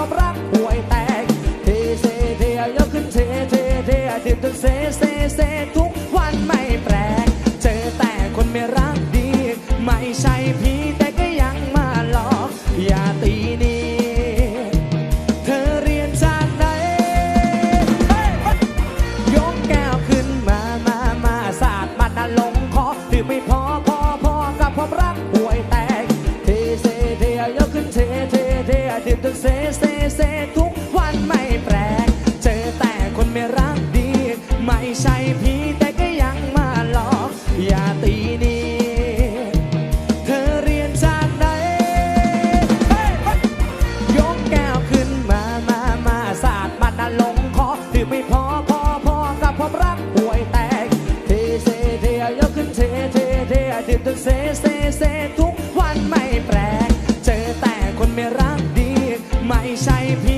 ความรักห่วยแตกเทเซเทยยกขึ้นเทเทเทดื่มจนเซเซเซทุกวันไม่แปลก เจอแต่คนไม่รักดี ไม่ใช่ผีแต่ก็ยังมาหลอก อย่าตีนีเธอเรียนจากไหนยกแก้วขึ้นมามามาสาดมันลงคอถือไม่พอ ดื่มจนเซเซเซทุกวันไม่แปลก เจอแต่คนไม่รักดี ไม่ใช่พี่ ไม่ใช่พี่